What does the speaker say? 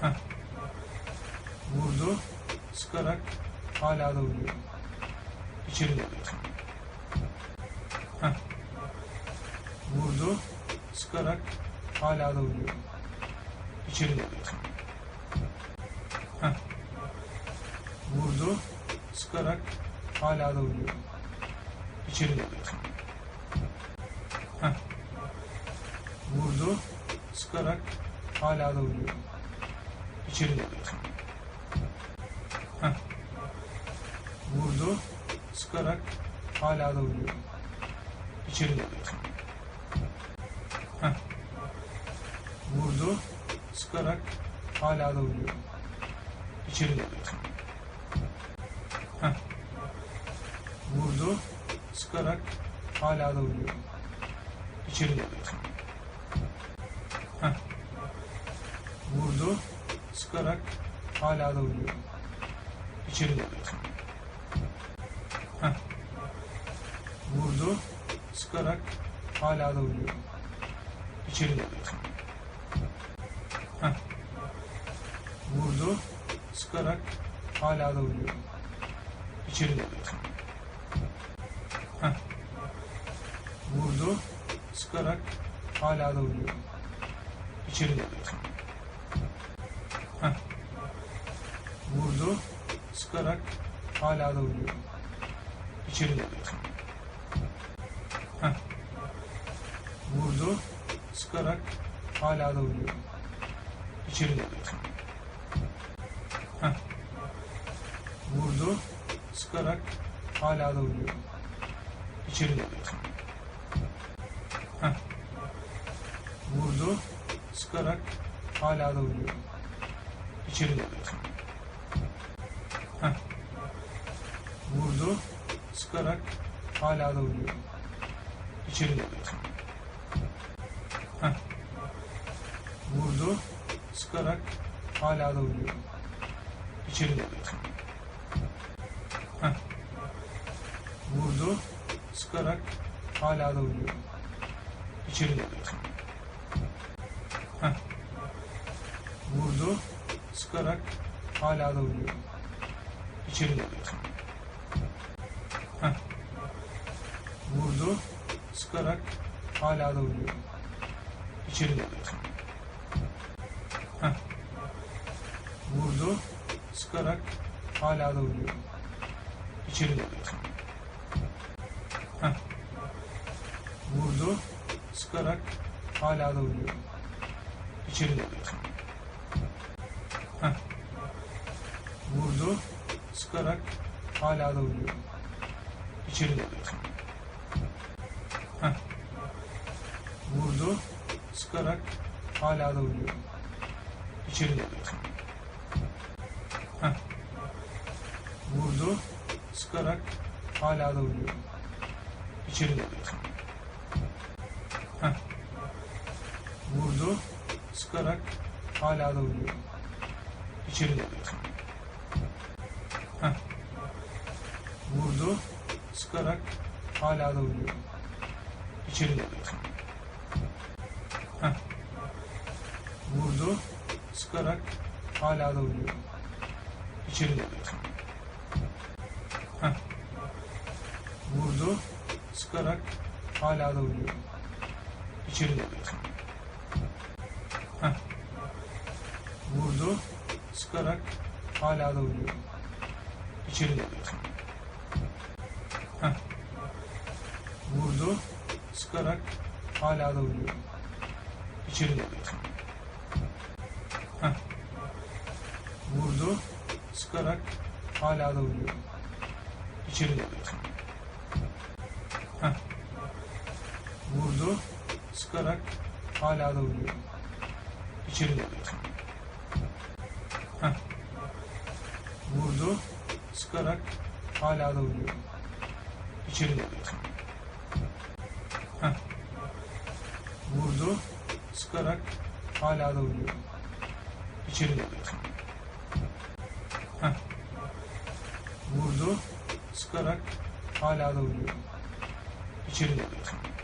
Heh. Vurdu. Sıkarak hala da vuruyor. İçeri doğru. Heh. Vurdu. Sıkarak hala da vuruyor. İçeri doğru. Heh. Vurdu. Sıkarak hala da vuruyor. İçeri doğru. Heh. Vurdu. Sıkarak hala da vuruyor. İçeri. Heh. Vurdu. Sıkarak hala da vuruyor. İçeri. Heh. Vurdu. Sıkarak hala da vuruyor. İçeri. Heh. Vurdu. Sıkarak hala da vuruyor. İçeri. Heh. Vurdu. Sıkarak hala da vuruyor. İçeri doğru. Heh. Vurdu. Sıkarak hala da vuruyor. İçeri doğru. Heh. Vurdu. Sıkarak hala da vuruyor. İçeri doğru. Heh. Vurdu. Sıkarak hala da vuruyor. İçeri doğru. Heh. Vurdu. Sıkarak hala da vuruyor. İçeri doğru. Heh. Vurdu. Sıkarak hala da vuruyor. İçeri doğru. Heh. Vurdu. Sıkarak hala da vuruyor. İçeri doğru. Heh. Vurdu. Sıkarak hala da vuruyor. İçeri doğru. Heh. Vurdu. Sıkarak hala da vuruyor. İçeri doğru. Heh. Vurdu. Sıkarak hala da vuruyor. İçeri doğru. Heh. Vurdu. Sıkarak hala da vuruyor. İçeri doğru. Heh. Vurdu. Sıkarak hala da vuruyor. İçeri doğru. Heh. Vurdu. Sıkarak hala da vuruyor. İçeri. Heh. Vurdu. Sıkarak hala da vuruyor. İçeri. Heh. Vurdu. Sıkarak hala da vuruyor. İçeri. Heh. Vurdu. Sıkarak hala da vuruyor. İçeri doğru. Heh. Vurdu. Sıkarak hala da vuruyor. İçeri doğru. Heh. Vurdu. Sıkarak hala da vuruyor. İçeri doğru. Heh. Vurdu. Sıkarak hala da vuruyor. İçeri doğru. Heh. Vurdu. Sıkarak hala da vuruyor. İçeri. Heh. Vurdu. Sıkarak hala da vuruyor. İçeri. Heh. Vurdu. Sıkarak hala da vuruyor. İçeri. Heh. Vurdu. Sıkarak hala da vuruyor. İçeri doğru. Heh. Vurdu. Sıkarak hala da vuruyor. İçeri doğru. Heh. Vurdu. Sıkarak hala da vuruyor. İçeri doğru. Heh. Vurdu. Sıkarak hala da vuruyor. İçeri doğru. Heh. Vurdu. Sıkarak hala da vuruyor. İçeri doğru. Heh. Vurdu. Sıkarak hala da vuruyor. İçeri. Heh. Vurdu. Sıkarak hala da vuruyor. İçeri doğru.